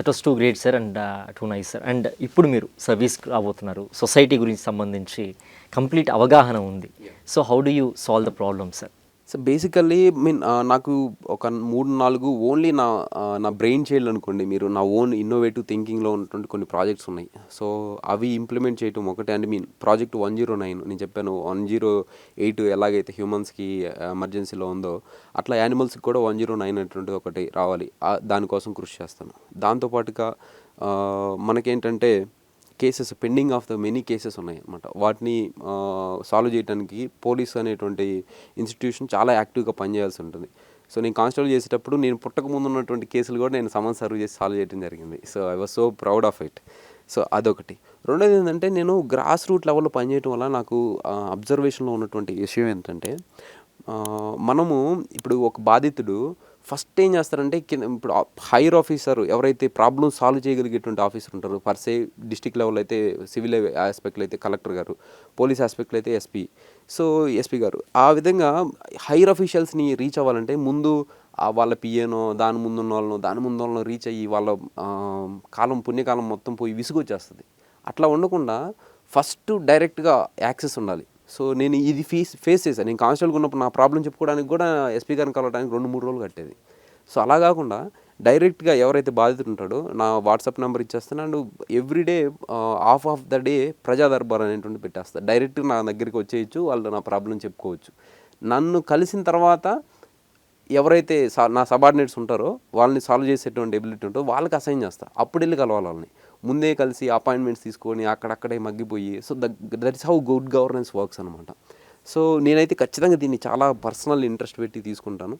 That was too great sir and too nice sir and ఇప్పుడు మీరు service రాబోతున్నారు. Society గురించి సంబంధించి కంప్లీట్ అవగాహన ఉంది. So how do you solve the problem sir so basically mean నాకు ఒక మూడు నాలుగు ఓన్లీ నా నా బ్రెయిన్ చైల్డ్ అనుకోండి. మీరు నా ఓన్ ఇన్నోవేటివ్ థింకింగ్లో ఉన్నటువంటి కొన్ని ప్రాజెక్ట్స్ ఉన్నాయి. సో అవి ఇంప్లిమెంట్ చేయటం ఒకటే. And mean project one zero nine నేను చెప్పాను వన్ జీరో ఎయిట్ ఎలాగైతే హ్యూమన్స్కి ఎమర్జెన్సీలో ఉందో అట్లా యానిమల్స్కి కూడా వన్ జీరో నైన్ అనేటువంటిది ఒకటి రావాలి. దానికోసం కృషి చేస్తాను. దాంతోపాటుగా మనకేంటంటే cases pending of the many cases ఉన్నాయి అన్నమాట వాటిని సాల్వ్ చేయడానికి పోలీస్ అనేటువంటి ఇన్స్టిట్యూషన్ చాలా యాక్టివ్గా పనిచేయాల్సి ఉంటుంది. సో నేను కానిస్టేబుల్ చేసేటప్పుడు నేను పుట్టక ముందు ఉన్నటువంటి కేసులు కూడా నేను సమన్ సర్వ్ చేసి సాల్వ్ చేయడం జరిగింది. So I was so proud of it so అదొకటి. రెండోది ఏంటంటే నేను గ్రాస్ రూట్ లెవెల్లో పనిచేయడం వల్ల నాకు అబ్జర్వేషన్లో ఉన్నటువంటి విషయం ఏంటంటే మనము ఇప్పుడు ఒక బాధితుడు ఫస్ట్ ఏం చేస్తారంటే కింద ఇప్పుడు హైయర్ ఆఫీసర్ ఎవరైతే ప్రాబ్లమ్ సాల్వ్ చేయగలిగేటువంటి ఆఫీసర్ ఉంటారు పర్ సే డిస్టిక్ లెవెల్ అయితే సివిల్ ఆస్పెక్ట్లో అయితే కలెక్టర్ గారు పోలీస్ ఆస్పెక్ట్లో అయితే ఎస్పీ. సో ఎస్పీ గారు ఆ విధంగా హైయర్ అఫీషియల్స్ని రీచ్ అవ్వాలంటే ముందు వాళ్ళ పిఏనో దాని ముందున్న వాళ్ళనో దాని ముందు వాళ్ళనో రీచ్ అయ్యి వాళ్ళ కాలం పుణ్యకాలం మొత్తం పోయి విసుగొచ్చేస్తుంది. అట్లా ఉండకుండా ఫస్ట్ డైరెక్ట్గా యాక్సెస్ ఉండాలి. సో నేను ఇది ఫీస్ ఫేస్ చేశాను నేను కానిస్టేబుల్గా ఉన్నప్పుడు నా ప్రాబ్లం చెప్పుకోవడానికి కూడా ఎస్పీ గారిని కలవడానికి రెండు మూడు రోజులు కట్టేది. సో అలా కాకుండా డైరెక్ట్గా ఎవరైతే బాధితుడు ఉంటాడో నా వాట్సాప్ నెంబర్ ఇచ్చేస్తాను and everyday of of the day ప్రజా దర్బార్ అనేటువంటి పెట్టేస్తాను డైరెక్ట్గా నా దగ్గరికి వచ్చేయచ్చు వాళ్ళు నా ప్రాబ్లం చెప్పుకోవచ్చు. నన్ను కలిసిన తర్వాత ఎవరైతే సా నా సబార్డినేట్స్ ఉంటారో వాళ్ళని సాల్వ్ చేసేటువంటి ఎబిలిటీ ఉంటుందో వాళ్ళకి అసైన్ చేస్తా. అప్పుడు వెళ్ళి కలవాలి వాళ్ళని. ముందే కలిసి అపాయింట్మెంట్స్ తీసుకొని అక్కడక్కడే మగ్గిపోయి so that is how good governance works అనమాట సో నేనైతే ఖచ్చితంగా దీన్ని చాలా పర్సనల్ ఇంట్రెస్ట్ పెట్టి తీసుకుంటాను.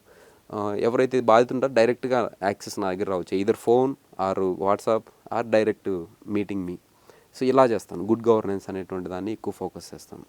ఎవరైతే ఎవరైతే బాధితుంటారో డైరెక్ట్గా యాక్సెస్ నా దగ్గర రావచ్చు. Either phone or WhatsApp or direct meeting me so ఇలా చేస్తాను. గుడ్ గవర్నెన్స్ అనేటువంటి దాన్ని ఎక్కువ ఫోకస్ చేస్తాను.